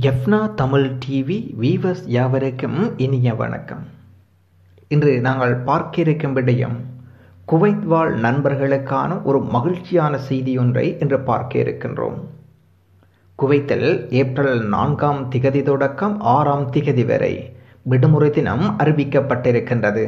Jaffna Tamil TV viewers யாவருக்கும் இனிய வணக்கம். இன்று நாங்கள் பார்க்க இருக்கும் விடயம் குவைத் வாழ் நண்பர்களுக்கான ஒரு மகிழ்ச்சியான செய்தி ஒன்றை இன்று பார்க்க இருக்கின்றோம் குவைத்தில் ஏப்ரல் நான்காம் திகதி தொடக்கம் ஆறாம் திகதி வரை விடுமுறை தினம் அறிவிக்கப்பட்டிருக்கின்றது.